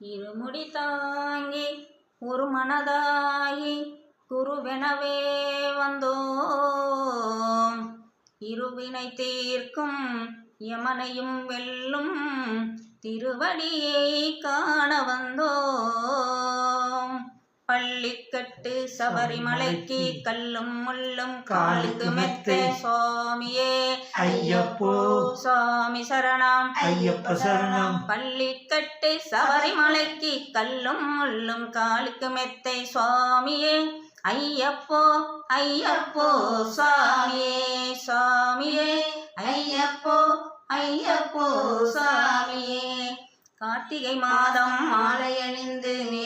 இருமுடி தாங்கி ஒரு மனதாகி குருவெனவே வந்தோம். இருவினை தீர்க்கும் யமனையும் வெல்லும் திருவடியை காண வந்தோம். பள்ளிக்கட்டு சபரிமலைக்கு கல்லும் முள்ளும் காலுக்கு மெத்த. சுவாமியே. ஐயப்போ. சுவாமி சரணம். ஐயப்ப சரணம். பள்ளிக்கட்டு சபரிமலைக்கு கல்லும் முள்ளும் காலுக்கு மெத்தை. சுவாமியே. ஐயப்போ. ஐயப்போ. சுவாமியே. சுவாமியே. ஐயப்போ. ஐயப்போ. சுவாமியே. கார்த்திகை மாதம் மாலை அணிந்து நேர்த்தியாகவே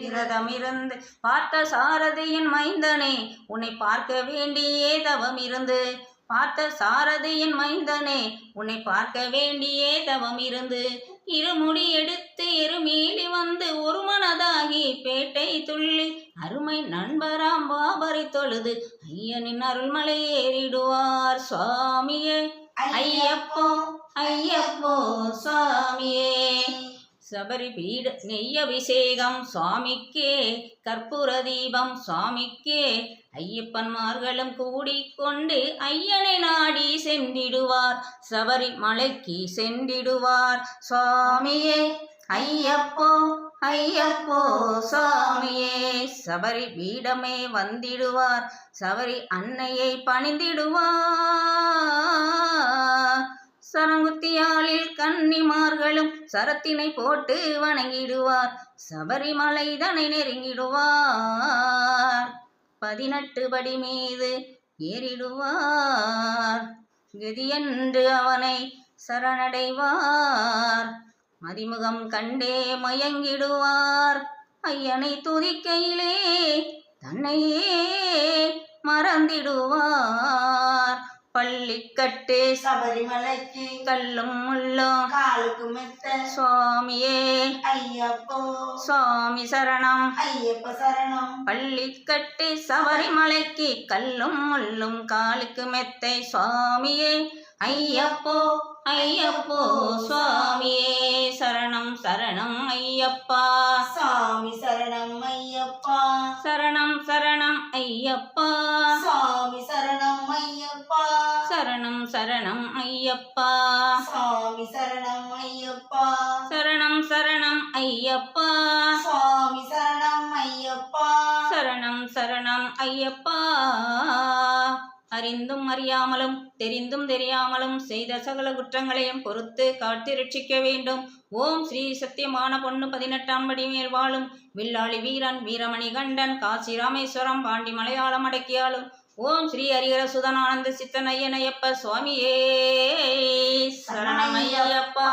விரதம் இருந்து பார்த்த சாரதியின் மைந்தனே உன்னை பார்க்க வேண்டியே தவம் இருந்து. பார்த்த சாரதியின் மைந்தனே உன்னை பார்க்க வேண்டியே தவம் இருந்து. இருமுடி எடுத்து எருமீலி வந்து ஒரு மனதாகி பேட்டை துள்ளி அருமை நண்பராம் பாபரை தொழுது ஐயனின் அருள்மலை ஏறிடுவார் சுவாமியே. ஐயப்போ ஐ சபரி பீட நெய் அபிஷேகம் சுவாமிக்கே கற்பூர தீபம் சுவாமிக்கே. ஐயப்பன்மார்களும் கூடிக்கொண்டு ஐயனை நாடி சென்றிடுவார். சபரி மலைக்கு சென்றிடுவார். சுவாமியே ஐயப்போ ஐயப்போ சுவாமியே. சபரி பீடமே வந்திடுவார். சபரி அன்னையை பணிந்திடுவார். சரங்குத்தியாளில் கன்னிமார்களும் சரத்தினை போட்டு வணங்கிடுவார். சபரிமலைதனை நெருங்கிடுவார். பதினெட்டு படி மீது ஏறிடுவார். கதியென்று அவனை சரணடைவார். மதிமுகம் கண்டே மயங்கிடுவார். ஐயனை துதிக்கையிலே தன்னையே மறந்திடுவார். பள்ளிக்கட்டு சபரிமலைக்கு கல்லும் முள்ளும் காலுக்கு மெத்த சுவாமியே ஐயப்போ சுவாமி சரணம். ஐயப்ப சரணம். பள்ளிக்கட்டு சபரிமலைக்கு கல்லும் முள்ளும் காலுக்கு மெத்தை சுவாமியே ஐயப்போ ஐயப்போ சுவாமியே சரணம் சரணம் ஐயப்பா. சாமி சரணம் ஐயப்பா. சரணம் சரணம் ஐயப்பா. சாமி சரணம் சரணம் ஐயப்பா. சாமி சரணம் ஐயப்பா. சரணம் சரணம் ஐயப்பா. சுவாமி சரணம் ஐயப்பா. சரணம் சரணம் ஐயப்பா. அறிந்தும் அறியாமலும் தெரிந்தும் தெரியாமலும் செய்த சகல குற்றங்களையும் பொறுத்து காத்து ரட்சிக்க வேண்டும். ஓம் ஸ்ரீ சத்தியமான பொண்ணு பதினெட்டாம் படி மேல் வாழும். வில்லாளி வீரன் வீரமணி கண்டன் காசி ராமேஸ்வரம் பாண்டி மலையாளம் அடக்கியாலும். ஓம் ஸ்ரீ ஹரிஹர சுதனானந்த சித்தனையனையப்ப சுவாமியே சரணமையப்பா.